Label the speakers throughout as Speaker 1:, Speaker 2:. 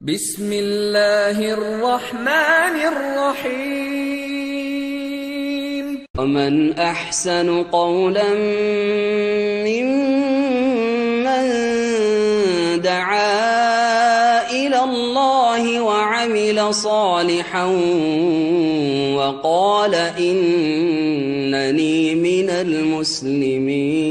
Speaker 1: بسم الله الرحمن الرحيم
Speaker 2: ومن أحسن قولا ممن دعا إلى الله وعمل صالحا وقال إنني من المسلمين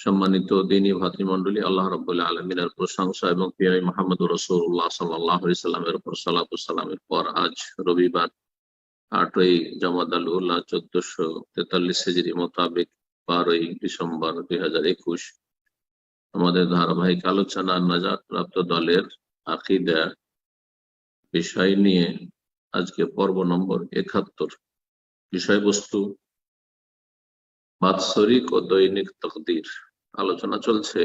Speaker 3: সম্মানিত দিনী ভাতৃমন্ডলী আল্লাহ রবুল্লাহ আলমিনের প্রশংসা এবং পিয়াই মোহাম্মদ রসুল্লাহ সাল্লাহ সাল্লামের উপর সালাতামের পর আজ রবিবার আটই জামাদ উল্লাহ চোদ্দশো তেতাল্লিশ হেজরি মোতাবেক বারোই ডিসেম্বর দুই হাজার একুশ আমাদের ধারাবাহিক আলোচনা নাজাত প্রাপ্ত দলের আকিদা বিষয় নিয়ে আজকে পর্ব নম্বর একাত্তর। বিষয়বস্তু, বাৎসরিক ও দৈনিক তকদির। আলোচনা চলছে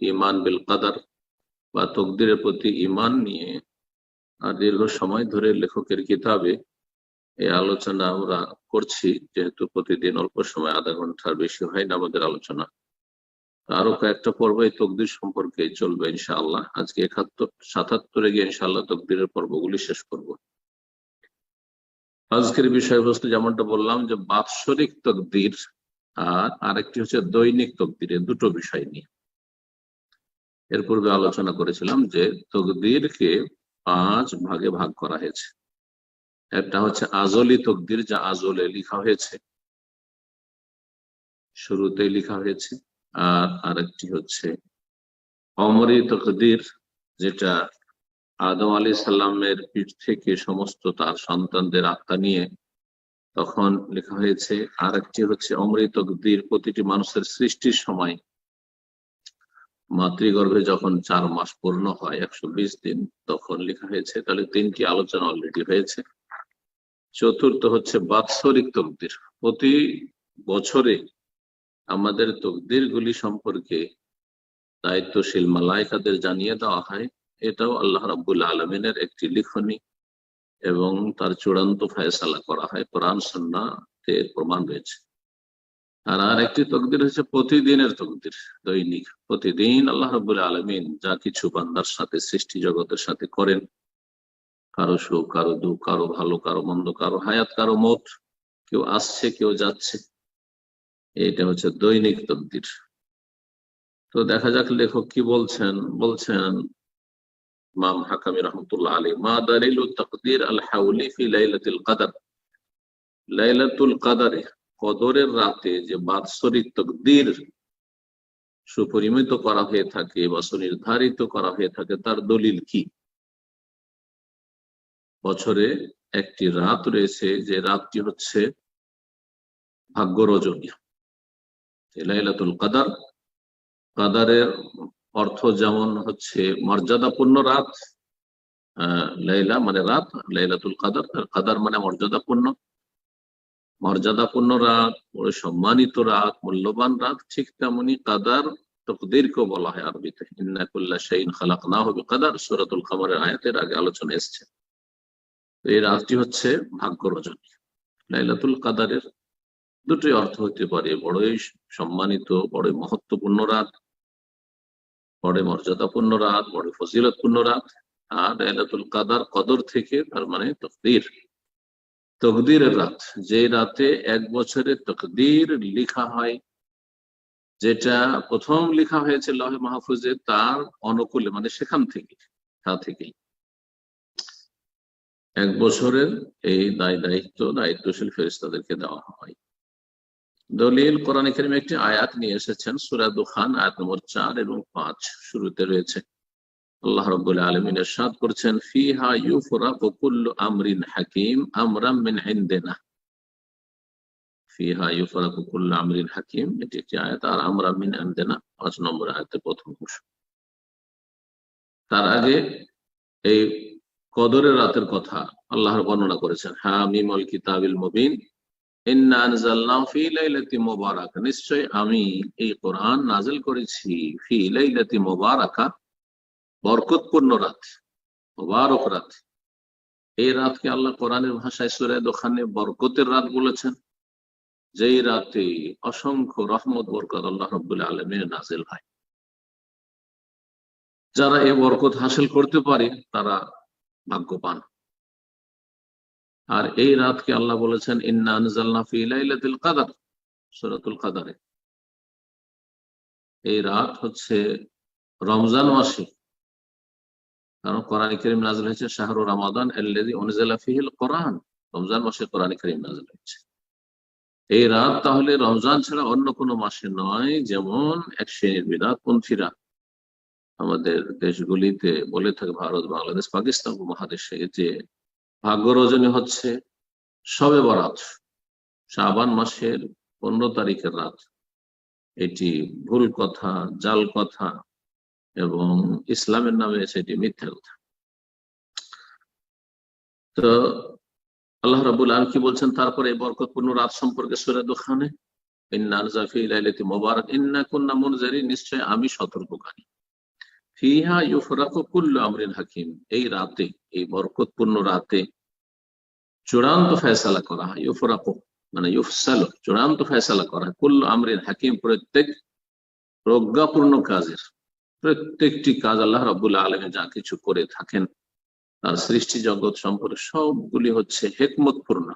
Speaker 3: ইমান বিল কাদার বা তকদিরের প্রতি ইমান নিয়ে। আর দীর্ঘ সময় ধরে লেখকের কিতাবে এই আলোচনা আমরা করছি, যেহেতু প্রতিদিন অল্প সময় আধা ঘণ্টার বেশি হয় না আমাদের আলোচনা। আরও কয়েকটা পর্ব এই তকদির সম্পর্কে চলবে ইনশাআল্লাহ। আজকে একাত্তর, সাতাত্তরে গিয়ে ইনশাআল্লাহ তকদিরের পর্বগুলি শেষ করব। আজকের বিষয়বস্তু যেমনটা বললাম যে বাৎসরিক তকদির আর আরেকটি হচ্ছে দৈনিক তকদির দুটো বিষয় নিয়ে। এর পূর্বে আলোচনা করেছিলাম যে তকদিরকে পাঁচ ভাগে ভাগ করা হয়েছে। একটা হচ্ছে আজলি তকদির, যা আজলে লিখা হয়েছে। শুরুতে লিখা হয়েছে। আর আরেকটি হচ্ছে অমরি তকদির, যেটা আদম আলী সাল্লামের পিঠ থেকে সমস্ত তার সন্তানদের আত্মা নিয়ে তখন লেখা হয়েছে আর একটি হচ্ছে অমৃত তকদির প্রতিটি মানুষের সৃষ্টির সময়। মাতৃগর্ভে যখন চার মাস পূর্ণ হয়, একশো বিশ দিন, তখন লেখা হয়েছে, তাহলে তিনটি আলোচনা অলরেডি হয়েছে। চতুর্থ হচ্ছে বাৎসরিক তকদির। প্রতি বছরে আমাদের তকদির গুলি সম্পর্কে দায়িত্বশীল মালাইকাদের জানিয়ে দেওয়া হয়। এটাও আল্লাহ রাবুল আলমিনের একটি লিখনী। এবং তার চূড়ান্ত ফায়সালা করা হয়। কোরআন সন্নাতে প্রমাণ রয়েছে। আর আর একটি তকদির হচ্ছে প্রতিদিনের তকদির, দৈনিক। প্রতিদিন আল্লাহ রবুল আলমিন যা কিছু বান্দার সাথে, সৃষ্টি জগতের সাথে করেন। কারও সুখ, কারও দুঃখ, কারও ভালো, কারও মন্দ, কারও হায়াত, কারও মত। কেউ আসছে, কেউ যাচ্ছে। এটা হচ্ছে দৈনিক তকদির। তো দেখা যাক লেখক কি বলছেন। বলছেন ইমাম হাকামি রহমতুল্লাহ আলী মা দালিলু তাকদির আল হাউলি ফি লাইলাতুল কদর। লাইলাতুল কদরে, কদরের রাতে যে বাৎসরিক তকদির সুপরিমিত করা হয়ে থাকে বা সুনির্ধারিত করা হয়ে থাকে, তার দলিল কি? বছরে একটি রাত রয়েছে, যে রাতটি হচ্ছে ভাগ্য রজনী লাইলাতুল কাদার, কাদারের অর্থ যেমন হচ্ছে মর্যাদাপূর্ণ রাত লাইলা মানে রাত, লাইলাতুল কাদার কাদার মানে মর্যাদাপূর্ণ। মর্যাদাপূর্ণ রাত সম্মানিত রাত, মূল্যবান রাত, ঠিক তেমনি কাদার তকদিরকেও বলা হয় আরবিতে। ইন্নাকুল্লা শাইন খালাক না হবে কাদার সুরাতুল খামারের আয়াতের আগে আলোচনা এসছে। এই রাতটি হচ্ছে ভাগ্য রজনী লাইলাতুল কাদারের দুটোই অর্থ হতে পারে, বড়ই সম্মানিত, বড়ই মহত্বপূর্ণ রাত। বড় মর্যাদাপূর্ণ রাত, বড় ফজিলতপূর্ণ রাত, আর এলাতুল কাদার কদর থেকে তার মানে তকদির। তকদিরের রাত, যে রাতে এক বছরের তকদির লিখা হয়, যেটা প্রথম লিখা হয়েছে লহে মাহফুজে তার অনুকূলে মানে সেখান থেকে, তা থেকেই এক বছরের এই দায় দায়িত্ব দায়িত্বশীল ফেরিস্তাদেরকে দেওয়া হয়। দলিল কোরআন করিম একটি আয়াত নিয়ে এসেছেন সুরাদ খান আয়াত নম্বর চার এবং পাঁচ শুরুতে রয়েছে। আল্লাহ রবুল্লাহ আলমিন সাদ করছেন, ফিহা ইউফরা কুল্লু আমরিন হাকিম আমরাম মিন ইনদিনা। ফিহা ইউফরা কুল্লু আমরিন হাকিম, এটি একটি আয়াত, আর আমরা মিন ইনদিনা, পাঁচ নম্বর আয়াতের প্রথম অংশ। তার আগে এই কদরের রাতের কথা আল্লাহর বর্ণনা করেছেন হ্যাঁ মিমল কিতাবিল মুবিন নিশ্চয় আমি এই কোরআন নাজিল করেছি ফি লাইলাতি মুবারাকা, বরকতপূর্ণ রাত, মুবারক রাত। এই রাতকে আল্লাহ কোরআনের ভাষায় সূরা দোকানে বরকতের রাত বলেছেন। যেই রাতে অসংখ্য রহমত, বরকত আল্লাহ রাব্বুল আলামিনের নাজেল হয়। যারা এই বরকত হাসিল করতে পারে, তারা ভাগ্যবান। আর এই রাতকে আল্লাহ বলেছেন, ইন্না আনজালনা ফি লাইলাতুল কাদার কাদারে। এই রাত হচ্ছে রমজান মাসে। কারণ কোরআন করিম নাজিল হয়েছে শাহরুর রমাদান ফিহিল কোরআন। রমজান মাসে কোরআন করিম নাজিল হয়েছে। এই রাত তাহলে রমজান ছাড়া অন্য কোনো মাসে নয়, যেমন এক শ্রেণির বিরাটপন্থীরা আমাদের দেশগুলিতে বলে থাকে, ভারত, বাংলাদেশ, পাকিস্তান মহাদেশে যে ভাগ্য রজনী হচ্ছে সবে বরাত, শাবান মাসের পনেরো তারিখের রাত। এটি ভুল কথা, জাল কথা এবং ইসলামের নামে সেটি মিথ্যা কথা। তো আল্লাহ রাবুল আলম কি বলছেন? তারপরে এই বরকতপূর্ণ রাত সম্পর্কে সুরে দোকানে মোবারক, ইন্না কুন্না মুনজারি নিশ্চয় আমি সতর্ককারী। ফিহা ইউফরাকু কুল্লু আমরিন হাকিম। এই রাতে, এই বরকতপূর্ণ রাতে চূড়ান্ত ফয়সালা করা হয়। ইউফরাকু মানে চূড়ান্ত করা হয়। কুল্লু আমরিন হাকিম প্রত্যেক প্রজ্ঞাপূর্ণ কাজের, প্রত্যেকটি কাজ আল্লাহ রাবুল আলমে যা কিছু করে থাকেন, তার সৃষ্টি জগৎ সম্পর্কে সবগুলি হচ্ছে হেকমতপূর্ণ।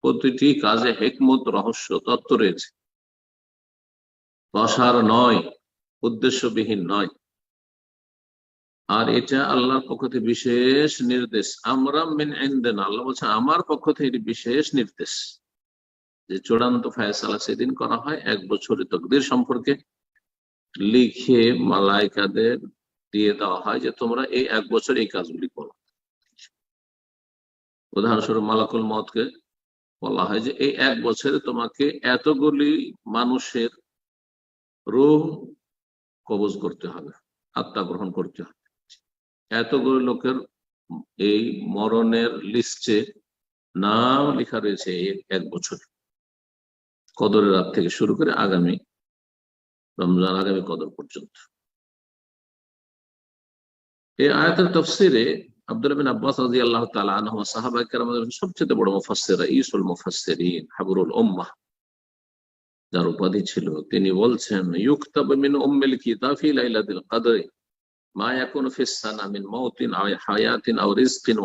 Speaker 3: প্রতিটি কাজে হেকমত, রহস্য, তত্ত্ব রয়েছে। বসার নয়, উদ্দেশ্যবিহীন নয়। আর এটা আল্লাহর পক্ষ থেকে বিশেষ নির্দেশ। আমরা মেন আল্লাহ বলছে আমার পক্ষ থেকে এটি বিশেষ নির্দেশ। যে চূড়ান্ত ফায়সালা সেদিন করা হয়, এক বছরের তকদির সম্পর্কে লিখে মালাইকাদের দিয়ে দেওয়া হয় যে তোমরা এই এক বছর এই কাজগুলি করো। উদাহরণস্বরূপ মালাকুল মতকে বলা হয় যে, এই এক বছরে তোমাকে এতগুলি মানুষের রোহ কবজ করতে হবে, আত্মা গ্রহণ করতে হবে। এতগুলো লোকের এই মরণের লিস্টে নাম লেখা রয়েছে এক বছর। কদরের রাত থেকে শুরু করে আগামী রমজান, আগামী কদর পর্যন্ত। এই আয়াতের তফসিরে আব্দুল বিন আব্বাস রাজি আল্লাহ তালা আনহু সবচেয়ে বড় মুফাসসির ইসুল মুফাসসিরিন, হাবরুল উম্মাহ। যার উপাধি ছিল, তিনি বলছেন, ইউকতাব মিন উম্মিল কিতাব ফি লাইলাতুল কদর। মা ইয়াকুনু ফিস সানা মিন হায়াতিন আও রিজকিন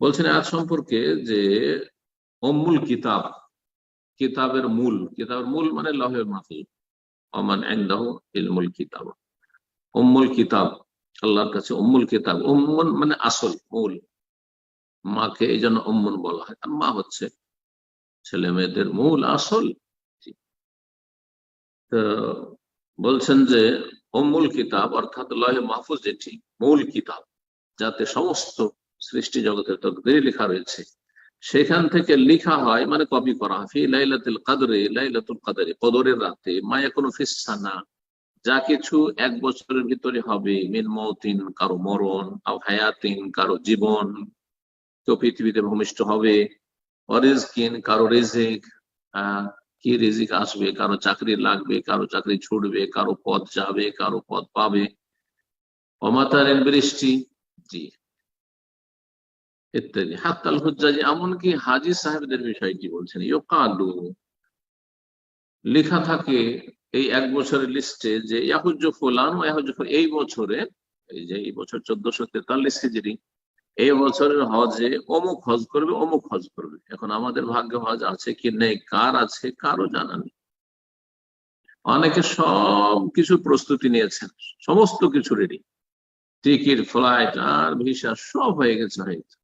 Speaker 3: বলছেন আজ সম্পর্কে যে অমূল কিতাব, কিতাবের মূল কিতাবের মূল মানে লহে মাহফুজ অমান একদাহ ইলমুল কিতাব। উম্মুল কিতাব, আল্লাহর কাছে উম্মুল কিতাব, উম্মুন মানে আসল, মূল। মাকে এই জন্য উম্মুন বলা হয়। আর মা হচ্ছে ছেলে মেয়েদের মূল আসল বলছেন যে অমূল কিতাব, অর্থাৎ লহে মাহফুজ যেটি, মূল কিতাব, যাতে সমস্ত সৃষ্টি জগতের তকদির লেখা রয়েছে। সেখান থেকে লেখা হয় মানে কপি করা ফি লাইলাতুল কাদরে লাইলাতুল কাদরে, কদরের রাতে মায়া কোনো ফিসানা যা কিছু এক বছরের ভিতরে হবে, মিন মৌতিন, কারও মরণ, আও হায়াতিন, কারও জীবন কেউ পৃথিবীতে ভূমিষ্ঠ হবে। অরিজকিন কারও রেজেক কি রিজিক আসবে, কারও চাকরি লাগবে, কারও চাকরি ছুটবে, কারও পদ যাবে, কারও পদ পাবে। অমাতারের বৃষ্টি, জি। ইত্যাদি। হাত্তাল হুজ্জাজি, এমনকি হাজি সাহেবদের বিষয়টি বলছেন? ইয়োকালু লেখা থাকে এই এক বছরের লিস্টে যে, ইয়াহুজ্জ ফুলান ও ইয়াহুজ্জ এই বছরে এই যে, এই বছর চোদ্দশো তেতাল্লিশ হিজড়ি এই বছরের হজে অমুক হজ করবে, অমুক হজ করবে। এখন আমাদের ভাগ্য হজ আছে কি নেই, কার আছে কারও জানা নেই। অনেকে সব কিছু প্রস্তুতি নিয়েছেন, সমস্ত কিছু রেডি টিকিট ফ্লাইট আর ভিসা সব হয়ে গেছে হয়তো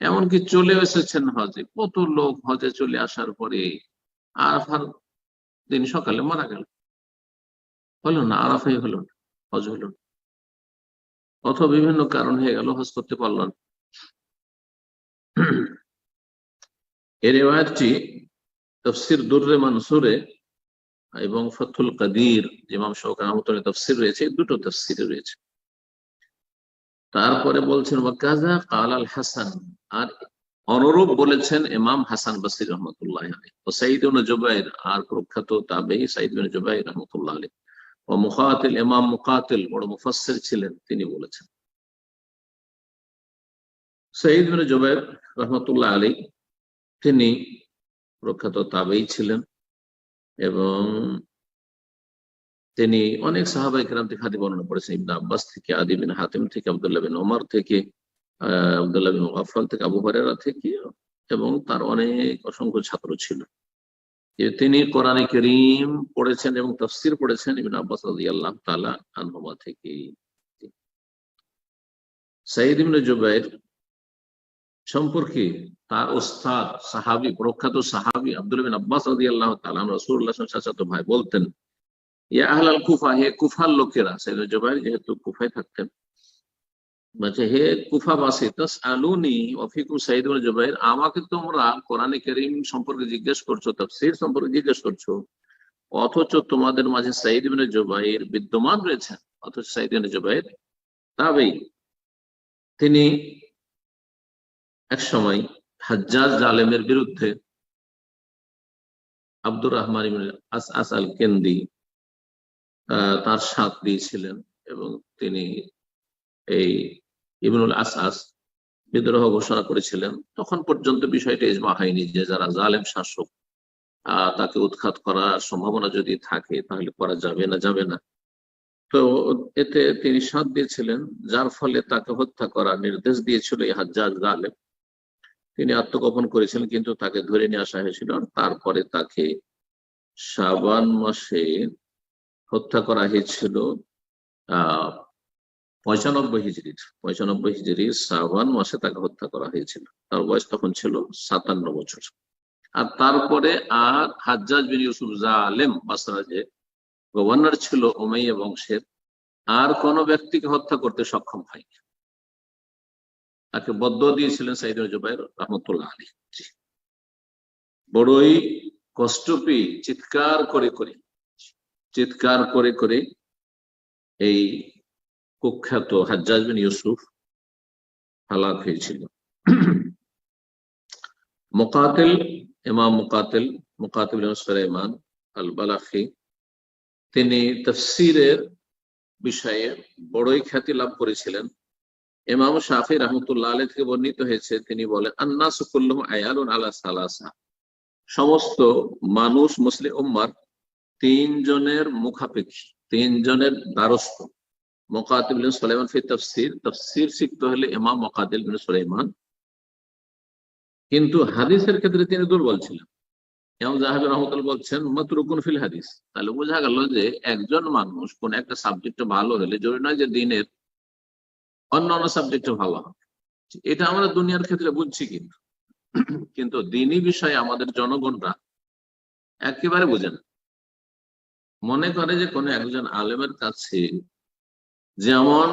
Speaker 3: এমনকি চলে এসেছেন হজে, কত লোক হজে চলে আসার পরে আরাফার দিন সকালে মারা গেল। হলো না, আরাফাই হলো না, হজ হলো না। অথবা বিভিন্ন কারণ হয়ে গেল, হজ করতে পারল না। এর রেওয়ায়তটি তফসির দুর্রে মানসুরে এবং ফতুল কাদির ইমাম শৌক তফসির রয়েছে দুটো তফসির রয়েছে। তারপরে বলছেন ওয়াকাজা কাল আল হাসান আর অনুরূপ বলেছেন ইমাম হাসান বাসির রহমতুল্লাহ আলী ও সাইদ জুবাইর, আর প্রখ্যাত তাবেই সাইদ জুবাইর রহমতুল্লাহ আলী ও মুখাতিল, ইমাম মুকাতিল বড় মুফাসসির ছিলেন, তিনি বলেছেন। সঈদ বিন জুবাইর রহমতুল্লাহ আলী তিনি প্রখ্যাত তাবেই ছিলেন এবং তিনি অনেক সাহাবাই কেরাম থেকে হাদি বর্ণনা করেছেন, ইবনা আব্বাস থেকে, আদি বিন হাতিম থেকে, আবদুল্লাহ বিন ওমর থেকে আবদুল্লাহ বিন গাফাল থেকে, আবু হরেরা থেকে, এবং তার অনেক অসংখ্য ছাত্র ছিল। যে তিনি কোরআনে করিম পড়েছেন এবং তফসির পড়েছেন ইবিন আব্বাস রাদিয়াল্লাহু তাআলা আনহুমা থেকে সাইদ ইবনে জুবাইর সম্পর্কে তার ওস্তাদ, সাহাবি, প্রখ্যাত সাহাবি আব্দুল বিন আব্বাস রাদিয়াল্লাহু তাআলা রাসূলুল্লাহ সাল্লাল্লাহু ভাই বলতেন, ইয়া আহলাল কুফা, হে কুফার লোকেরা সাইদ জুবাইর যেহেতু কুফায় থাকতেন বলছে, হে কুফাবাসী তাস আলুনি অফিকুম সাইদ জুবাইর, আমাকে তোমরা কোরআনে কারীম সম্পর্কে জিজ্ঞেস করছ, তাফসীর সম্পর্কে জিজ্ঞেস করছ, অথচ তোমাদের মাঝে সাইদ ইবনে জুবাইর বিদ্যমান রয়েছেন অথচ সাইদ ইবনে জুবাইর তাবেই তিনি এক সময় হাজ্জাজ জালেমের বিরুদ্ধে আব্দুর রহমান ইবনে আস আস আল কেন্দি তার সাথ দিয়েছিলেন এবং তিনি এই ইবনুল আসাস বিদ্রোহ ঘোষণা করেছিলেন, তখন পর্যন্ত বিষয়টা ইজমা হয়নি যে যারা জালেম শাসক তাকে উৎখাত করার সম্ভাবনা যদি থাকে, তাহলে করা যাবে না যাবে না। তো এতে তিনি সাথ দিয়েছিলেন, যার ফলে তাকে হত্যা করার নির্দেশ দিয়েছিল এই হাজ্জাজ জালেম। তিনি আত্মগোপন করেছিলেন, কিন্তু তাকে ধরে নিয়ে আসা হয়েছিল তারপরে তাকে শাবান মাসে হত্যা করা হয়েছিল, আহ পঁচানব্বই হিজড়ির পঁচানব্বই হিজড়ির শ্রাবণ মাসে তাকে হত্যা করা হয়েছিল। তার বয়স তখন ছিল সাতান্ন বছর। আর তারপরে আর হাজ্জাজ বিন ইউসুফ জালেম বাসরা যে গভর্নর ছিল ওমাইয়া বংশের, আর কোন ব্যক্তিকে হত্যা করতে সক্ষম হয়নি। তাকে বদ্ধ দিয়েছিলেন সাইদ জুবাইর রহমতুল্লাহ আলী বড়ই কষ্ট পেয়ে চিৎকার করে করে, চিৎকার করে করে এই কুখ্যাত হাজ্জাজ ইউসুফ হালাক হয়েছিল। মুকাতিল, ইমাম মুকাতিল মুকাতিল সুলাইমান আল বালাখি তিনি তফসিরের বিষয়ে বড়ই খ্যাতি লাভ করেছিলেন। ইমাম শাফি রহমতুল্লাহ থেকে বর্ণিত হয়েছে, তিনি বলেন আন্না সুকুল্লুম আয়ালুন আলা সালাসা। সমস্ত মানুষ মুসলিম উম্মার তিনজনের মুখাপেক্ষী, তিনজনের দ্বারস্থ। মোকাতিল বিন ফি তাফসির। তাফসির শিখতে হলে ইমাম মোকাতিল বিন সুলাইমান। কিন্তু হাদিসের ক্ষেত্রে তিনি দুর্বল ছিলেন। ইমাম জাহাবি রহমতুল বলছেন, মাতরুকুন ফিল হাদিস। তাহলে বোঝা গেল যে একজন মানুষ কোন একটা সাবজেক্টে ভালো হলে জরুরি নয় যে দিনের অন্য অন্য সাবজেক্টে ভালো হবে। এটা আমরা দুনিয়ার ক্ষেত্রে বুঝছি কিন্তু। কিন্তু দিনই বিষয়ে আমাদের জনগণরা একেবারে বোঝে না। মনে করে যে কোনো একজন আলেমের কাছে যেমন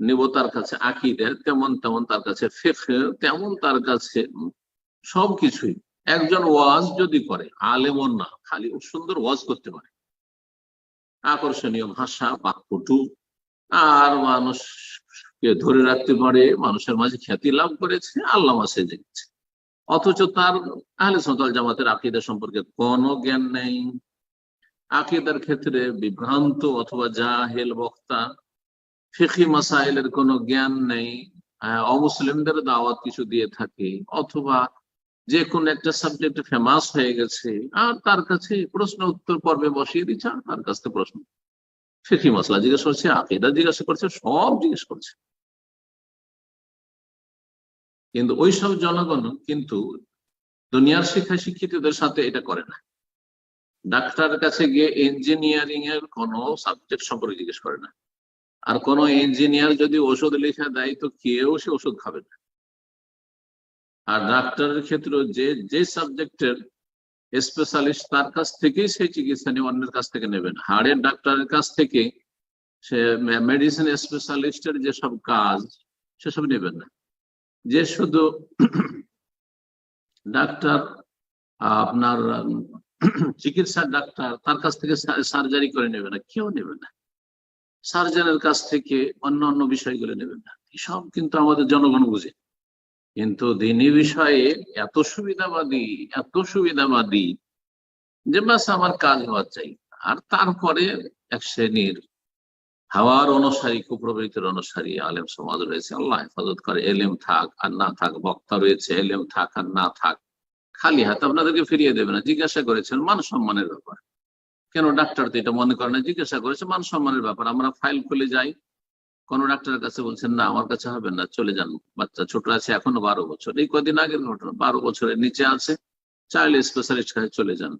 Speaker 3: নিব তার কাছে আকিদের, তেমন তেমন তার কাছে ফেফ তেমন তার কাছে সবকিছুই। একজন ওয়াজ যদি করে আলেমন না, খালি সুন্দর ওয়াজ করতে পারে। আকর্ষণীয় ভাষা, বাক্যটু, আর মানুষকে ধরে রাখতে পারে, মানুষের মাঝে খ্যাতি লাভ করেছে আল্লাহ মাসে জেগেছে অথচ তার আহলে সন্তাল জামাতের আকিদের সম্পর্কে কোনো জ্ঞান নেই। আকিদার ক্ষেত্রে বিভ্রান্ত অথবা জাহেল বক্তা ফিকি মাসাইলের কোনো জ্ঞান নেই অমুসলিমদের দাওয়াত কিছু দিয়ে থাকে, অথবা যে কোনো একটা সাবজেক্ট ফেমাস হয়ে গেছে, আর তার কাছে প্রশ্ন উত্তর পর্বে বসিয়ে দিচ্ছে, আর তার কাছে প্রশ্ন। ফিকি মশলা জিজ্ঞেস করছে, আকিদা জিজ্ঞাসা করছে, সব জিজ্ঞেস করছে। কিন্তু ওইসব জনগণ কিন্তু দুনিয়ার শিক্ষা শিক্ষিতদের সাথে এটা করে না। ডাক্তারের কাছে গিয়ে ইঞ্জিনিয়ারিং এর কোনো সাবজেক্ট সম্পর্কে জিজ্ঞেস করে না। আর কোন ইঞ্জিনিয়ার যদি ওষুধ লিখে দেয়, তো কেউ সে ওষুধ খাবে না। আর ডাক্তারের ক্ষেত্রে যে যে সাবজেক্টের স্পেশালিস্ট তার কাছ থেকেই সেই চিকিৎসা নিয়ে অন্যের কাছ থেকে নেবেন হাড়ের ডাক্তারের কাছ থেকে সে মেডিসিন স্পেশালিস্টের যেসব কাজ, সেসব নেবেন না। যে শুধু ডাক্তার আপনার চিকিৎসার ডাক্তার তার কাছ থেকে সার্জারি করে নেবে না, কেউ নেবে না। সার্জনের কাছ থেকে অন্য অন্য বিষয়গুলো নেবে না। সব কিন্তু আমাদের জনগণ বুঝে। কিন্তু দিনী বিষয়ে এত সুবিধাবাদী এত সুবিধাবাদী যে বাস আমার কাজ হওয়া চাই। আর তারপরে এক শ্রেণির হাওয়ার অনুসারী, কুপ্রবৃত্তির অনুসারী আলেম সমাজ রয়েছে। আল্লাহ হেফাজত করে, এলেম থাক আর না থাক, বক্তা রয়েছে, এলেম থাক আর না থাক। খালি হাতে আপনাদেরকে ফিরিয়ে দেবে না, জিজ্ঞাসা করেছেন মান সম্মানের ব্যাপার। কেন ডাক্তার তো এটা মনে করে না, জিজ্ঞাসা করেছে, মান সম্মানের ব্যাপার। আমরা ফাইল খুলে যাই, কোন ডাক্তারের কাছে বলছেন, না, আমার কাছে হবে না, চলে যান, বাচ্চা ছোট আছে, এখনও বারো বছর। এই কদিন আগের ঘটনা, বারো বছরের নিচে আছে চাইল্ড স্পেশালিস্ট কাছে চলে যান।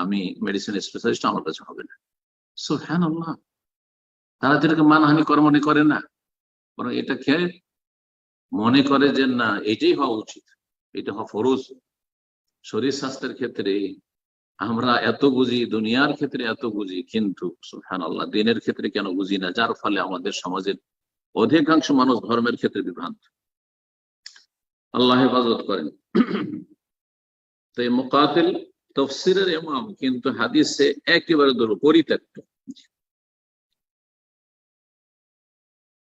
Speaker 3: আমি মেডিসিন স্পেশালিস্ট আমার কাছে হবে না। সো হ্যাঁ আল্লাহ তারা তো মানহানি করে মনে করে না। বরং এটাকে মনে করে যে, না, এটাই হওয়া উচিত। এটা হওয়া ফরজ। শরীর স্বাস্থ্যের ক্ষেত্রে আমরা এত বুঝি, দুনিয়ার ক্ষেত্রে এত বুঝি, কিন্তু সুহান আল্লাহ দিনের ক্ষেত্রে কেন বুঝি না? যার ফলে আমাদের সমাজের অধিকাংশ মানুষ ধর্মের ক্ষেত্রে বিভ্রান্ত। আল্লাহ হেফাজত করেন। তো এই মোকাতিল তফসিরের এমাম কিন্তু হাদিসে একেবারে দূর পরিত্যক্ত।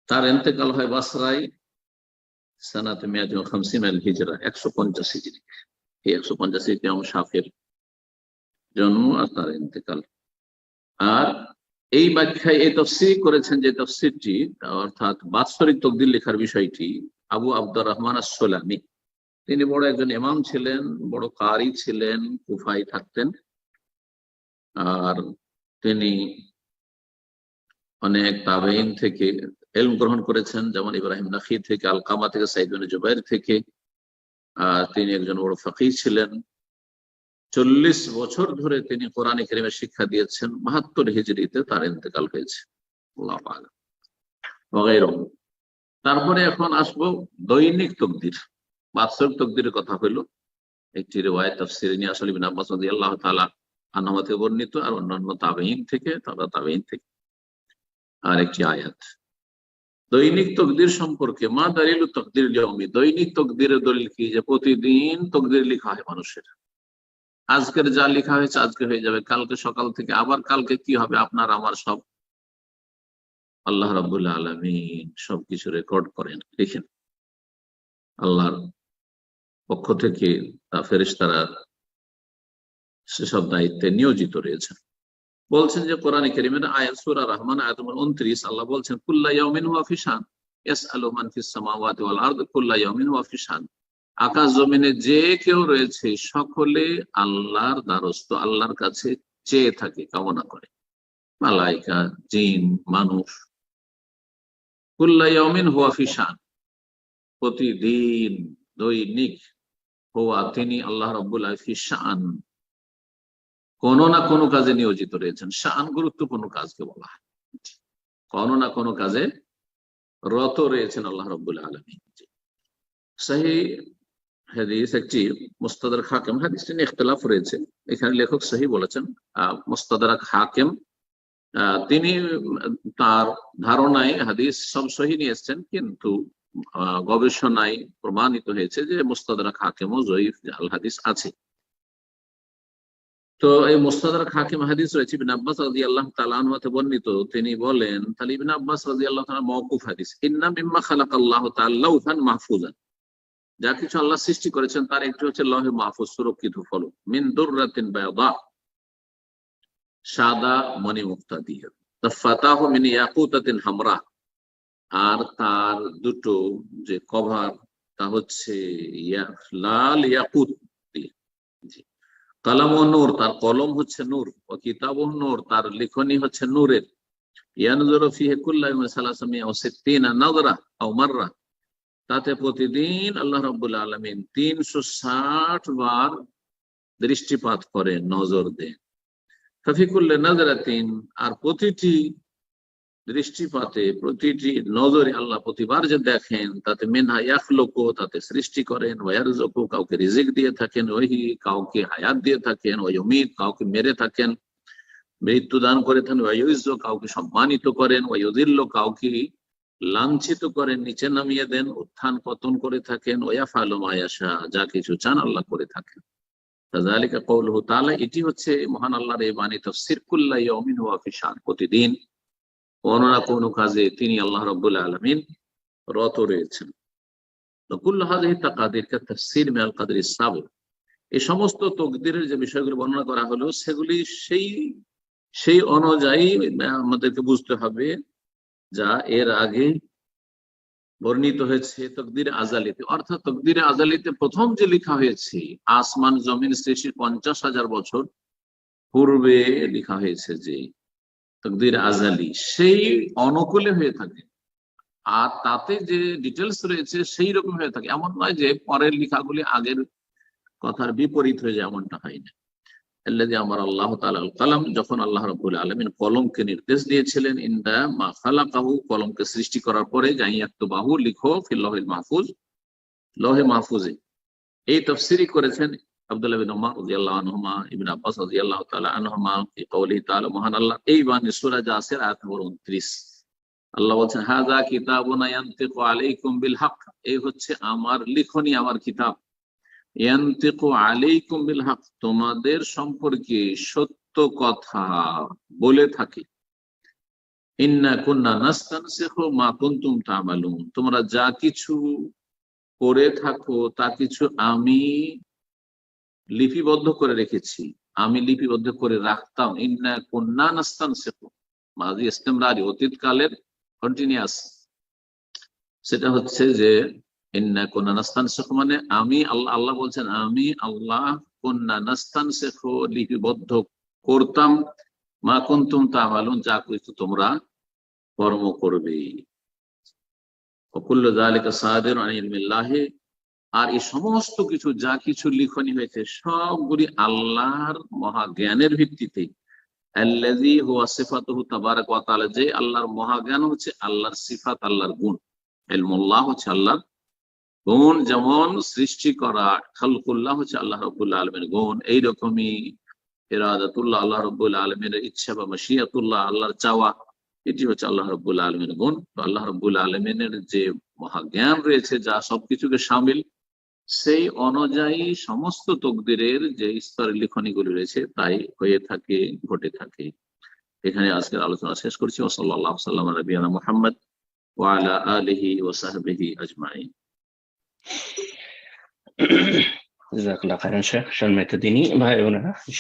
Speaker 3: তার এন্তেকাল হয় বাসরাই সানাতে মেয়াজ খামসিন হিজরা একশো পঞ্চাশ হিজরি এই একশো পঞ্চাশ আমার সাফের জন্ম আর তার ইন্তেকাল। আর এই ব্যাখ্যায় এই তফসির করেছেন যে তফসিরটি, অর্থাৎ বাৎসরিক তকদির লেখার বিষয়টি, আবু আব্দুর রহমান আসলামি তিনি বড় একজন এমাম ছিলেন, বড় কারি ছিলেন কুফাই থাকতেন। আর তিনি অনেক তাবেইন থেকে এলম গ্রহণ করেছেন, যেমন ইব্রাহিম নাকি থেকে, আলকামা থেকে সাইদুল জুবাইর থেকে। তিনি একজন বড় ফকির ছিলেন। চল্লিশ বছর ধরে তিনি কোরআন কেরিমের শিক্ষা দিয়েছেন, বাহাত্তর হিজড়িতে তার ইন্তেকাল হয়েছে। তারপরে এখন আসব দৈনিক তকদির। বাৎসরিক তকদিরের কথা হইল। একটি রেওয়ায় আল্লাহ আনামা বর্ণিত আর অন্যান্য তাবেইন থেকে, তারা তাবেইন থেকে। আর একটি আয়াত। দৈনিক তকদির সম্পর্কে মা দালিল তকদির জমি দৈনিক তকদিরের দলিল কি? যে প্রতিদিন তকদির লিখা হয় মানুষের। আজকের যা লেখা হয়েছে আজকে হয়ে যাবে। কালকে সকাল থেকে আবার কালকে কি হবে? আপনার, আমার সব। আল্লাহ রাবুল্লাহ আলমিন সবকিছু রেকর্ড করেন। লিখেন। আল্লাহর পক্ষ থেকে তা ফেরেশতারা সেসব দায়িত্বে নিয়োজিত রয়েছেন। বলছেন যে কোরআনে কেরিমের আয়াত, সূরা রহমান, আয়াত 29 আল্লাহ বলছেন, কুল্লা ইয়াউমিন হুয়া ফি শান ইয়াসআলু মান সামাওয়াতি ওয়াল আরদি, কুল্লা ইয়াউমিন হুয়া আকাশ জমিনে যে কেউ রয়েছে, সকলে আল্লাহর দ্বারস্থ, আল্লাহর কাছে চেয়ে থাকে, কামনা করে। মালাইকা, জিন, মানুষ। কুল্লা ইয়াউমিন হুয়া ফি শান। প্রতিদিন দৈনিক হওয়া তিনি আল্লাহ রব্বুল ফি শান। কোনো না কোনো কাজে নিয়োজিত রয়েছেন। শান গুরুত্বপূর্ণ কাজকে বলা হয়। কোনো না কোনো কাজে রত রয়েছেন আল্লাহ রব্বুল আলমী সাহি হাদিস একটি মুস্তাদার হাকিম, হাদিসটি নিয়ে ইখতলাফ রয়েছে। এখানে লেখক সহি বলেছেন হাকিম তিনি তার ধারণায় হাদিস সব সহি নিয়ে এসছেন, কিন্তু গবেষণায় প্রমাণিত হয়েছে যে মুস্তাদারাক ও জয়ীফ আল হাদিস আছে। তো এই মুস্তাদার হাকিম হাদিস রয়েছে, ইবিন আব্বাস রাজি আল্লাহ তালানহাতে বর্ণিত, তিনি বলেন, তাহলে ইবিন আব্বাস রাজি আল্লাহ তালা মৌকুফ হাদিস, ইন্না মিম্মা খালাক আল্লাহ তাল্লাউফান মাহফুজান। যা কিছু আল্লাহ সৃষ্টি করেছেন, তার একটি হচ্ছে লহে মাহফুজ, সুরক্ষিত ফল মিন দুররাতিন বায়দা সাদা মণি মুক্তা দিয়ে। ফাতাহ মিন ইয়াকুতাতিন হামরা, আর তার দুটো যে কভার, তা হচ্ছে লাল ইয়াকুত কালাম ও নূর, তার কলম হচ্ছে নূর, ও কিতাব ও নূর, তার লিখনি হচ্ছে নূরের। ইয়ানজুরু ফিহি কুল্লা ইয়াউমিন সালাসামিয়া ওয়া সিত্তিনা নাযরা আও মাররা। তাতে প্রতিদিন আল্লাহ রাব্বুল আলামিন 360 বার দৃষ্টিপাত করে, নজর দেন। ফিকুল্লে নাজরাতিন, আর প্রতিটি দৃষ্টিপাতে, প্রতিটি নজরে আল্লাহ প্রতিবার যে দেখেন, তাতে মেনহা ইয়াখলুকু, তাতে সৃষ্টি করেন ওয়ারজুকু কাউকে রিজিক দিয়ে থাকেন, ওহি, কাউকে হায়াত দিয়ে থাকেন ওই উমিদ কাউকে মেরে থাকেন মৃত্যু দান করে থাকেন ওয়াইজ কাউকে সম্মানিত করেন ওয়াইদিল্ল কাউকে লাঞ্ছিত করেন নিচে নামিয়ে দেন, উত্থান পতন করে থাকেন, ওয়া ফালু মায়াশা যা কিছু চান আল্লাহ করে থাকেন। কওলুহু তাআলা, এটি হচ্ছে মহান আল্লাহর এই বাণী তাফসীর, কুল্লা ইয়াউমিন হুয়া ফি শান, প্রতিদিন কোনো না কোনো কাজে তিনি আল্লাহ রাব্বুল আলামিন রত রয়েছেন। এই সমস্ত তকদিরের যে বিষয়গুলো বর্ণনা করা হলো, সেগুলি সেই সেই অনুযায়ী আমাদেরকে বুঝতে হবে যা এর আগে বর্ণিত হয়েছে তকদির আজালিতে। অর্থাৎ তকদির আজালিতে প্রথম যে লেখা হয়েছে, আসমান জমিন সৃষ্টির পঞ্চাশ হাজার বছর পূর্বে লেখা হয়েছে যে তকদির আজালি, সেই অনুকূলে হয়ে থাকে। আর তাতে যে ডিটেলস রয়েছে, সেই রকম হয়ে থাকে। এমন নয় যে পরের লেখাগুলি আগের কথার বিপরীত হয়ে যায়, এমনটা হয় না। আমার যখন আল্লাহ রাব্বুল আলামিন কলমকে নির্দেশ দিয়েছিলেন, ইনদা মা খালাকাহু কলমকে সৃষ্টি করার পরে জাইয়াতুবাহু লিখো, ফিল মাহফুজ লহে মাহফুজে এই তাফসীরি করেছেন আব্দুল্লাহ তাআলা মহান আল্লাহ। এই বাণী সূরা জাসির, আয়াত নম্বর 29 আল্লাহ বলছেন এই হচ্ছে আমার লিখনি, আমার কিতাব। আলাইকুম বিল হক, তোমাদের সম্পর্কে সত্য কথা বলে থাকে। ইন্না কুন্না নাস্তানসিখু মা কুনতুম তা'মালুন, তোমরা যা কিছু করে থাকো, তা কিছু আমি লিপিবদ্ধ করে রেখেছি। আমি লিপিবদ্ধ করে রাখতাম। ইন্না কুন্না নাস্তানসিখু মাজি ইস্তেমরারি, অতীতকালের কন্টিনিউয়াস সেটা হচ্ছে যে মানে আমি আল্লাহ আল্লাহ বলছেন, আমি আল্লাহ কুন্না নাস্তানসিখু লিপিবদ্ধ করতাম। মা কুনতুম তা'মালুন যা কিছু তোমরা কর্ম করবে। আর এই সমস্ত কিছু, যা কিছু লিখনি হয়েছে, সবগুলি আল্লাহর ভিত্তিতে। তাবারাক ওয়া তাআলা, যে আল্লাহর মহাজ্ঞান হচ্ছে আল্লাহর সিফাত, আল্লাহর গুণ। ইলমুল্লাহ হচ্ছে আল্লাহর গুণ যেমন সৃষ্টি করা খালকুল্লাহ হচ্ছে আল্লাহ রাব্বুল আলামিনের গুণ এইরকমই ইরাদাতুল্লাহ, আল্লাহ রাব্বুল আলামিনের ইচ্ছা বা মাশিয়াতুল্লাহ, আল্লাহর চাওয়া, এটি হচ্ছে আল্লাহ রব্বুল আলমের গুণ। আল্লাহ রব্বুল আলমিনের যে মহাজ্ঞান রয়েছে যা সবকিছুকে সামিল, সেই অনুযায়ী সমস্ত তকদিরের যে স্তরের লিখনীগুলি রয়েছে তাই হয়ে থাকে, ঘটে থাকে। এখানে আজকের আলোচনা শেষ করছি। ও সাল্লাহ সাল্লাম রবিয়ানা মোহাম্মদ ওয়ালা আলিহি ও সাহবিহি আজমাই
Speaker 4: জাজাকাল্লাহ খাইরান শেখ সম্মানিত দিনী ভাই বোনেরা